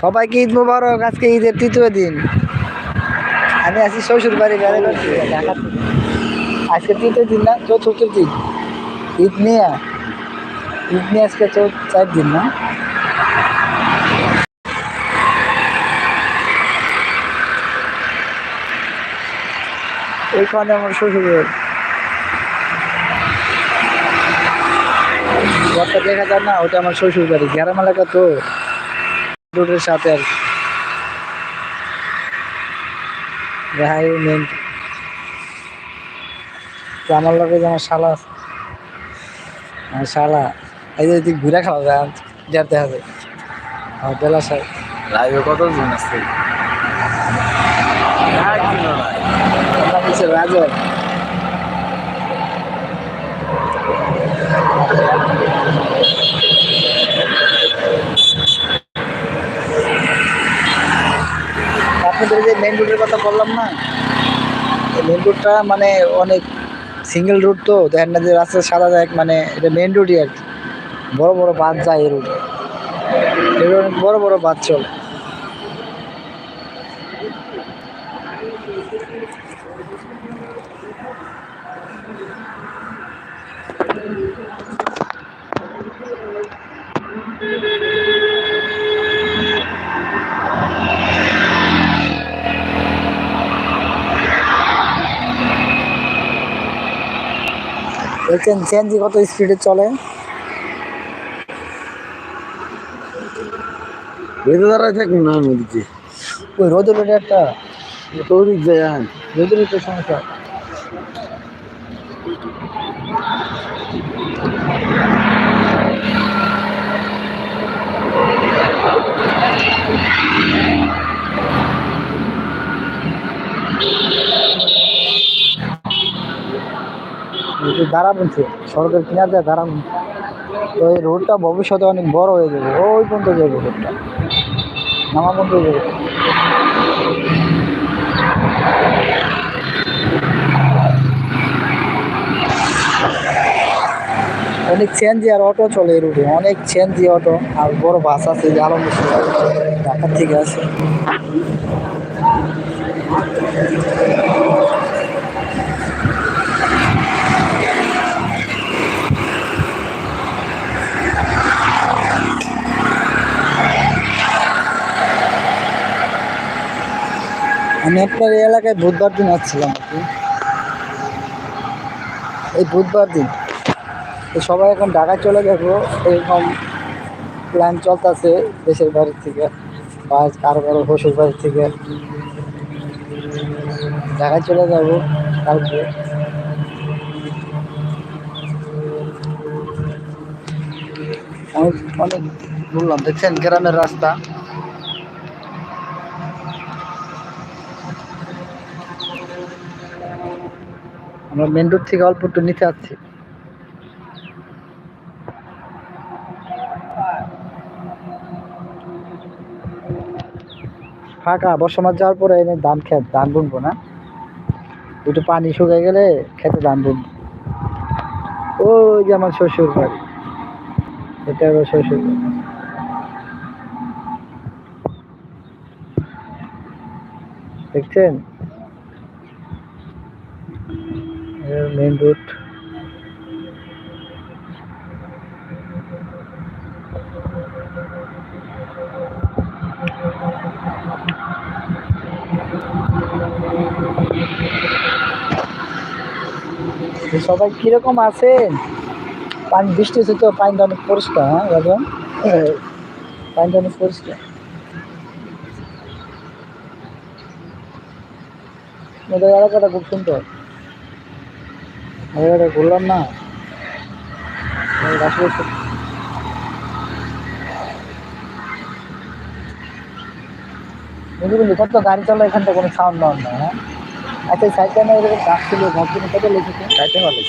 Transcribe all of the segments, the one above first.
সবাইকে ঈদ মুবারক, আজকে ঈদের তৃতীয় দিন। আমি আছি শ্বশুর বাড়ি বেড়ে। আজকে তৃতীয় দিন না, চতুর্থ দিন। ঈদ নিয়ে ঈদ নিয়ে আজকে চার দিন না। ওইখানে আমার শ্বশুরের ঘরটা দেখা যায় না ওটা আমার শ্বশুর বাড়ি গ্রাম এলাকা তো। রোডের সাথে আর কি। মেন তো আমার লগে যে আমার শালা আমার শালা এই যে ঘুরে খাওয়া যায় যেতে হবে আমার বেলা সাহেব লাইভে কত জন আছে একদিনও নাই আমার হচ্ছে রাজা আপনাদের যে মেন রুটের কথা বললাম না মেন রুটটা মানে অনেক সিঙ্গেল রুট তো, দেখেন না যে রাস্তা সাদা যায় মানে এটা মেন রুটই আর কি। বড় বড় বাস যায় এই রুটে এর অনেক বড় বড় বাস চলে। দেখছেন সিএনজি কত স্পিডে চলে? বেঁধে দাঁড়ায় থাকুন না নদীতে ওই রোডে একটা তৌরিক যায় রোদের একটু সমস্যা। একটু দাঁড়াবেন সড়কের কিনার দিয়ে দাঁড়াবেন তো এই রোডটা ভবিষ্যতে অনেক বড় হয়ে যাবে। ওই পর্যন্ত যাবে রোডটা। নামা পর্যন্ত যাবে। অনেক সিএনজি আর অটো চলে এই রুটে অনেক সিএনজি অটো আর বড় বাস আছে যে আলম ঢাকার থেকে আছে আমি আপনার এই এলাকায় বুধবার দিন আসছিলাম আর কি। এই বুধবার দিন। সবাই এখন ঢাকায় চলে যাব। এরকম প্ল্যান চলতেছে দেশের বাড়ি থেকে বা কারও কারও শ্বশুর বাড়ি থেকে। ঢাকায় চলে যাব কালকে। অনেক অনেক বললাম, দেখছেন, গ্রামের রাস্তা। আমরা মেন রোড থেকে অল্প একটু নিচে আসছি। ফাঁকা বর্ষমাস যাওয়ার পরে এনে ধান খেত, ধান বুনবো না। একটু পানি শুকিয়ে গেলে খেতে ধান বুনবো। ওই যে আমার শ্বশুর বাড়ি। এটা আমার শ্বশুর দেখছেন? মেন রুট তো সবাই কীরকম আছেন পানি বৃষ্টি হচ্ছে তো পানিটা অনেক পরিষ্কার হ্যাঁ রাজন পানিটা অনেক পরিষ্কার। এলাকাটা খুব সুন্দর। ঘুরলাম না। বুঝলি কত গাড়ি চলে এখানটা কোনো সাউন্ড হ্যাঁ আচ্ছা সাইকেল না এরকম গাছ ছিল গাছগুলো কত লেগেছে? খাইতে ভালো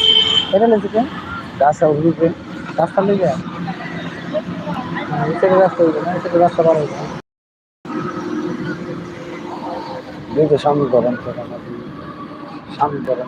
এটা লেগেছে? গাছ উঠবে রাস্তা লেগে এই রাস্তা হইবে না রাস্তা বার হইবে দেখে সামনে করেন সামনে করেন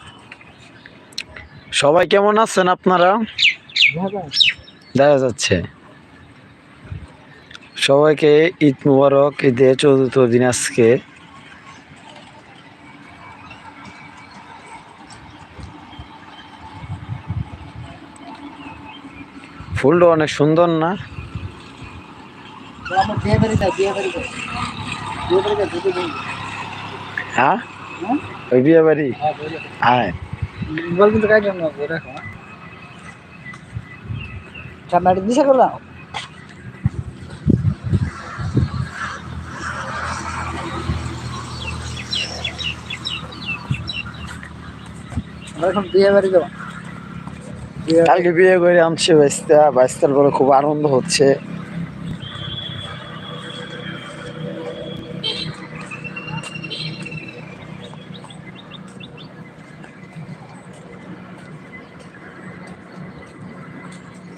সবাই কেমন আছেন আপনারা? দেখা যাচ্ছে। সবাইকে ঈদ মুবারক, ঈদে চতুর্থ দিন আজকে। ফুলটা অনেক সুন্দর না? হ্যাঁ? ওই বিয়ে বাড়ি হ্যাঁ বলে কিন্তু কাজ দেখো দিশা করলাম বিয়ে কালকে বিয়ে করে আনছে বাইস্তা বাইস্তার পরে খুব আনন্দ হচ্ছে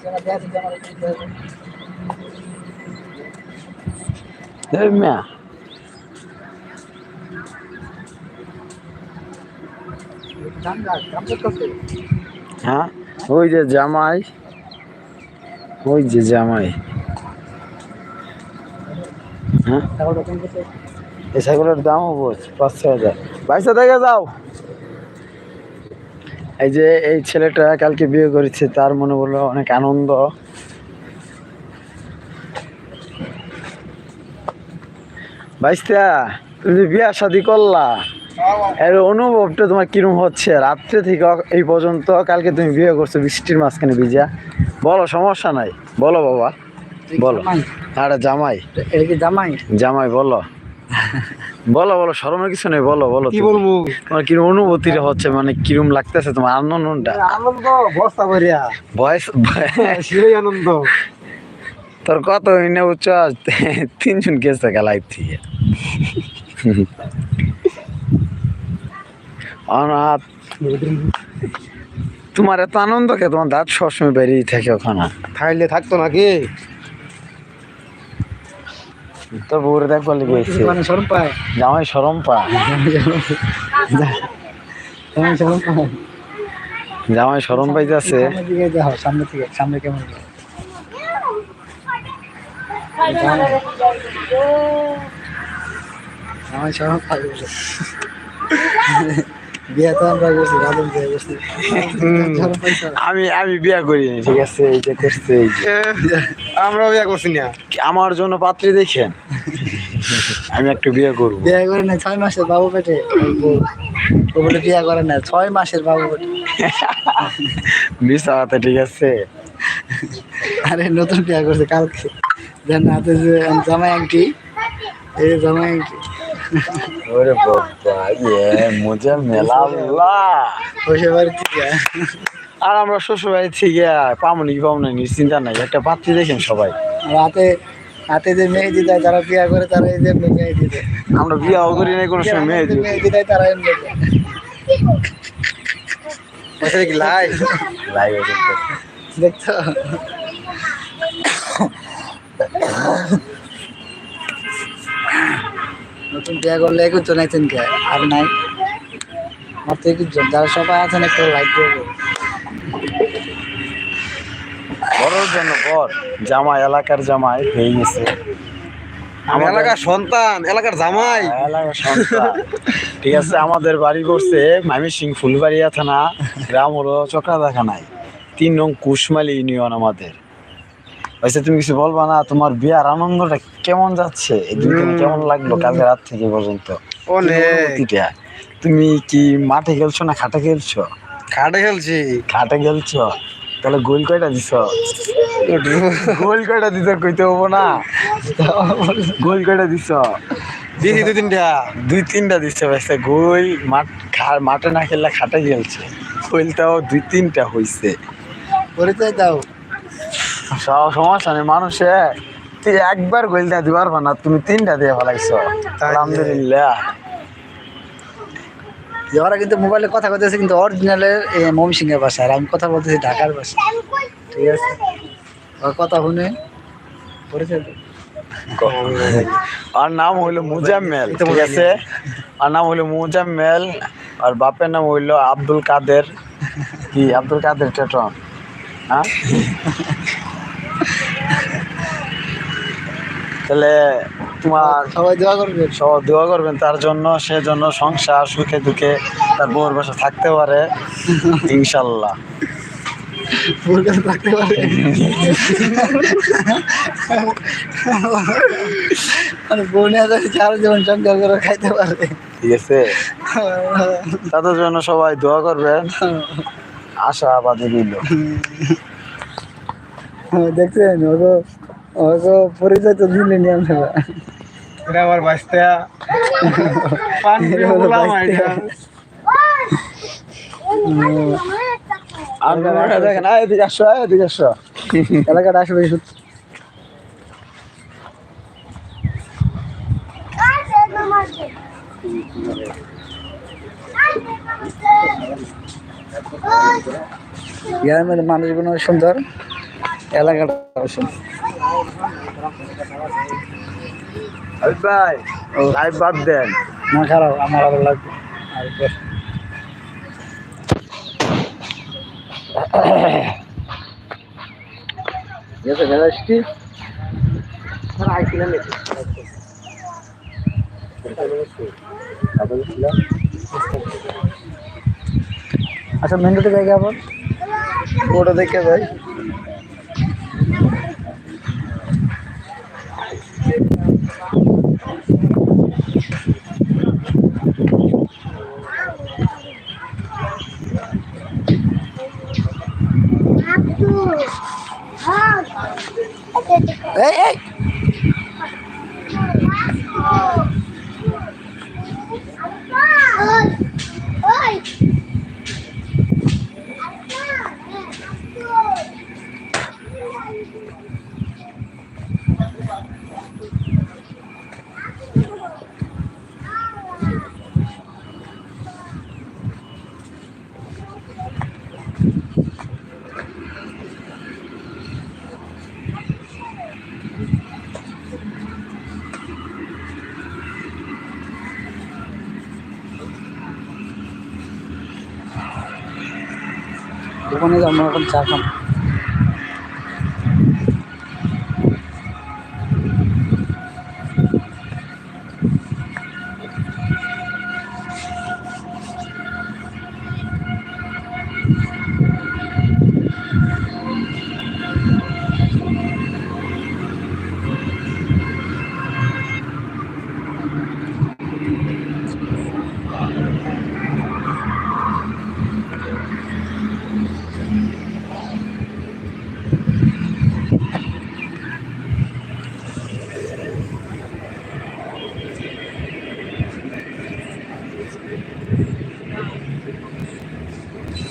জামা দেয়া আছে, জামা রেখে দিতে হবে। এই মিয়া ঠান্ডা, কাম করতেছে। হ্যাঁ ওই যে জামাই। ওই যে জামাই। হ্যাঁ। এই ছাগলের দামও বোঝ পাঁচ ছ হাজার। বাইশে দেখে যাও। এই যে এই ছেলেটা কালকে বিয়ে করেছে তার মনে বলল অনেক আনন্দ। বাইশটা তুমি বিয়া শাদি করলা এর অনুভবটা তোমার কিরম হচ্ছে? রাত্রে থেকে এই পর্যন্ত কালকে তুমি বিয়ে করছ বৃষ্টির মাঝখানে ভিজা। বলো সমস্যা নাই। বলো বাবা বলো। জামাই। আরে জামাই। জামাই? জামাই বলো। বলো বলো শরমের কিছু নেই বলো বলো কি বলব? তোমার কিরম অনুভূতি হচ্ছে? মানে কিরম লাগতেছে তোমার? আনন্দটা? আনন্দ বস্তা ভরিয়া। বয়স আনন্দ। তোর কত হইনে উচ্চ তিনজন গেছে লাইফ থেকে। অনাথ। তোমার এত আনন্দ কে? তোমার দাঁত সবসময় বেরিয়ে থাকে ওখানে। খাইলে থাকতো নাকি? তোর বউরে দেখবার লেগে গেছে। মানে শরম পায়? জামাই সরম পায়। জামাই সরম পাইতেছে। সামনে থেকে সামনে কেমন? শরম বিয়ে তো আমরা করছি রাজন বিয়ে করছি আমি আমি বিয়া করিনি ঠিক আছে? এই যে করছে এই বিয়ে করছি না। আমার জন্য পাত্রী দেখেন? আমি একটু বিয়ে করব। বিয়ে করে না ছয় মাসের বাবু পেটে। ও বলে বিয়ে করে না ছয় মাসের বাবু পেটে। বিশা ঠিক আছে? আরে নতুন বিয়ে করছে কালকে। দেন হাতে যে জামাই আংটি এই জামাই আংটি। ওরে বাবা ইয়ে মুজে মেলা আল্লাহ। বসে বাড়ি থেকে। আর আমরা শ্বশুর বাড়ি থেকে পামনি পামনি নি চিন্তা নাই একটা পাত্রী দেখেন সবাই। আর হাতে হাতে যে মেহেদি দেয় তারা বিয়া করে তারা এই যে মেহেদি দেয়। আমরা বিয়াও করি নাই কোনো সময় মেয়ে যে মেহেদি দেয় তারা এমনি দেয়। ওটা কি লাই লাইভে দেখছ? নতুন বিয়ে করলে একুশ জন আছেন কে? আর নাই? মাত্র একুশ জন যারা সবাই আছেন একটু লাইক দেবো বড়র জন্য বর। জামাই এলাকার জামাই হয়ে গেছে। আমাদের- এলাকার সন্তান এলাকার জামাই। এলাকার সন্তান। ঠিক আছে আমাদের বাড়ি করছে মামি সিং ফুলবাড়িয়া থানা গ্রাম হলো চক্রাদা খানায় তিন নং কুশমালি ইউনিয়ন আমাদের। আচ্ছা তুমি কিছু বলবা না? তোমার বিয়ার আনন্দটা কেমন যাচ্ছে? এই দুই কেমন লাগল কালকে রাত থেকে পর্যন্ত? অনুভূতিটা? তুমি কি মাঠে খেলছো না খাটে খেলছো? খাটে খেলছি। খাটে খেলছো? তাহলে গোল কয়টা দিছ? গোল কয়টা দিছ কইতে হব না? গোল কয়টা দিছ? দিদি দু তিনটা। দুই তিনটা দিচ্ছে ভাইসা গোল মাঠ মাঠে না খেললে খাটে খেলছে। গোলটাও দুই তিনটা হইছে। পরিচয় দাও। সব সমস্যা নেই মানুষে তুই একবার গোল দিয়ে দিবার না তুমি তিনটা দিয়ে ফেলাইছো। আলহামদুলিল্লাহ। ওরা কিন্তু মোবাইলে কথা বলতেছে কিন্তু অরিজিনালের মমি সিংহের ভাষা আর আমি কথা বলতেছি ঢাকার ভাষা ঠিক আছে? কথা শুনে আর নাম হইল মুজাম্মেল ঠিক আছে? আর নাম হইল মুজাম্মেল আর বাপের নাম হইল আব্দুল কাদের। কি আব্দুল কাদের টেটন? হ্যাঁ? তাহলে তোমার সবাই দোয়া করবেন। সবাই দোয়া করবেন তার জন্য সে জন্য সংসার সুখে দুঃখে তার বউর বাসা থাকতে পারে ইনশাল্লাহ। থাকতে পারে। মানে বোনে চার জীবন সংখ্যা করে খাইতে পারে। ঠিক আছে? তাদের জন্য সবাই দোয়া করবেন। আশাবাদী রইল। দেখছেন ওগো ওগো পরিচয় তো দিলেনি আপনারা এটা আমার বাঁচতে পানি বললাম। এটা। আর তোমরা দেখেন আয় এদিকে আসো আয় এদিকে আসো। এলাকাটা সত্যি। গ্রামের মানুষগুলো সুন্দর এলাকাটা সুন্দর। ভাই লাইভ বাদ দেন। না খারাপ আমার ভালো লাগবে ভেলাসটি আচ্ছা মেন রোডে জায়গা আবার ওটা দেখে ভাই এই এই দোকানে আমরা এখন চা খাম